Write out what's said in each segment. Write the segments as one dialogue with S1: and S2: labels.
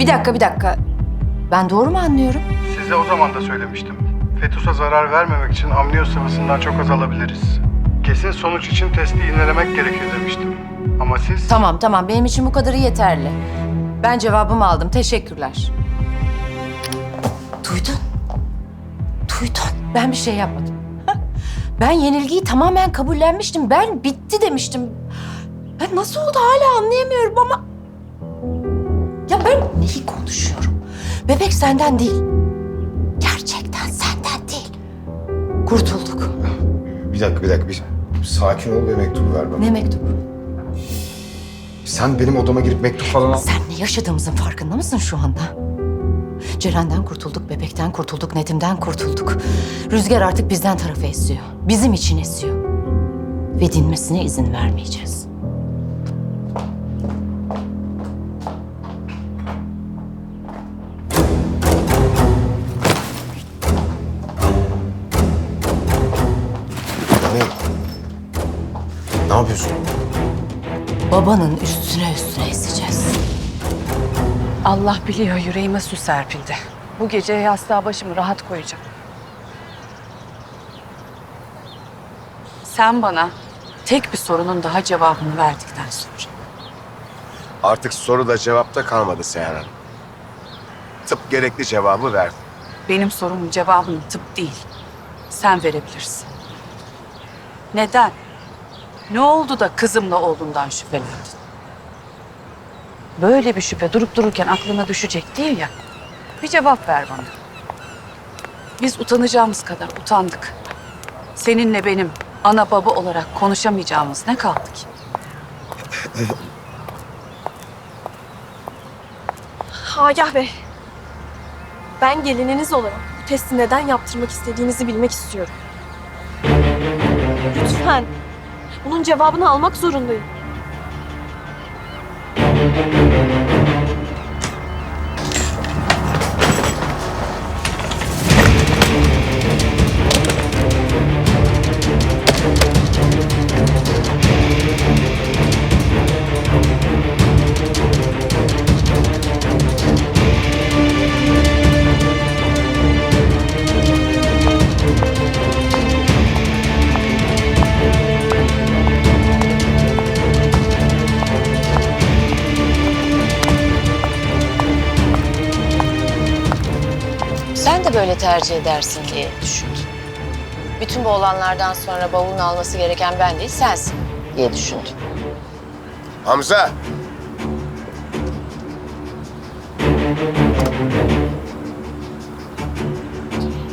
S1: Bir dakika, bir dakika. Ben doğru mu anlıyorum?
S2: Size o zaman da söylemiştim. Fetus'a zarar vermemek için amniyo sıvısından çok az alabiliriz. Kesin sonuç için testi yinelemek gerekir demiştim. Ama siz...
S1: Tamam, tamam. Benim için bu kadarı yeterli. Ben cevabımı aldım. Teşekkürler. Duydun. Duydun. Ben bir şey yapmadım. Ben yenilgiyi tamamen kabullenmiştim. Ben bitti demiştim. Ben nasıl oldu hala anlayamıyorum ama... Bebek senden değil. Gerçekten senden değil. Kurtulduk.
S3: Bir dakika, bir dakika. Bir, sakin ol ve mektubu ver bana.
S1: Ne mektubu?
S3: Sen benim odama girip mektup falan al.
S1: Sen ne yaşadığımızın farkında mısın şu anda? Ceren'den kurtulduk, bebekten kurtulduk, Nedim'den kurtulduk. Rüzgar artık bizden tarafa esiyor. Bizim için esiyor. Ve dinmesine izin vermeyeceğiz.
S3: Yapıyorsun?
S1: Babanın üstüne üstüne eseceğiz.
S4: Allah biliyor yüreğime su serpildi. Bu gece yastığa başımı rahat koyacağım. Sen bana tek bir sorunun daha cevabını verdikten sonra.
S3: Artık soruda cevapta kalmadı Seher Hanım. Tıp gerekli cevabı verdi.
S4: Benim sorumun cevabını tıp değil, sen verebilirsin. Neden? Ne oldu da kızımla oğlundan şüphelendin? Böyle bir şüphe durup dururken aklına düşecek değil ya. Bir cevap ver bana. Biz utanacağımız kadar utandık. Seninle benim ana baba olarak konuşamayacağımız ne kaldı ki?
S5: Agah Bey. Ben gelininiz olarak bu testi neden yaptırmak istediğinizi bilmek istiyorum. Lütfen. Bunun cevabını almak zorundayım.
S1: De böyle tercih edersin diye düşündüm. Bütün bu olanlardan sonra bavulunu alması gereken ben değil sensin diye düşündüm.
S3: Hamza!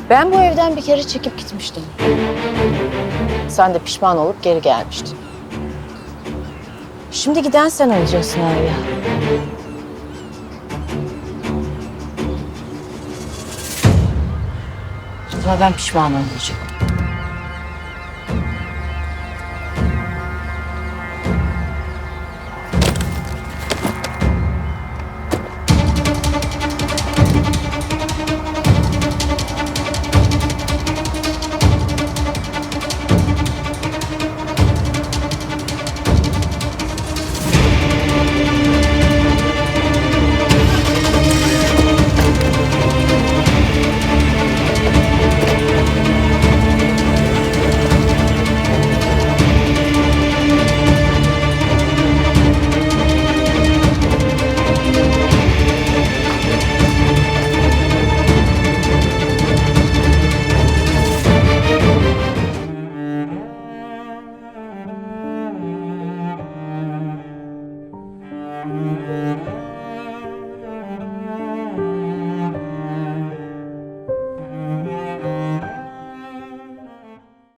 S1: Ben bu evden bir kere çekip gitmiştim. Sen de pişman olup geri gelmiştin. Şimdi giden sen olacaksın Arya. Ama ben pişman olmayacağım.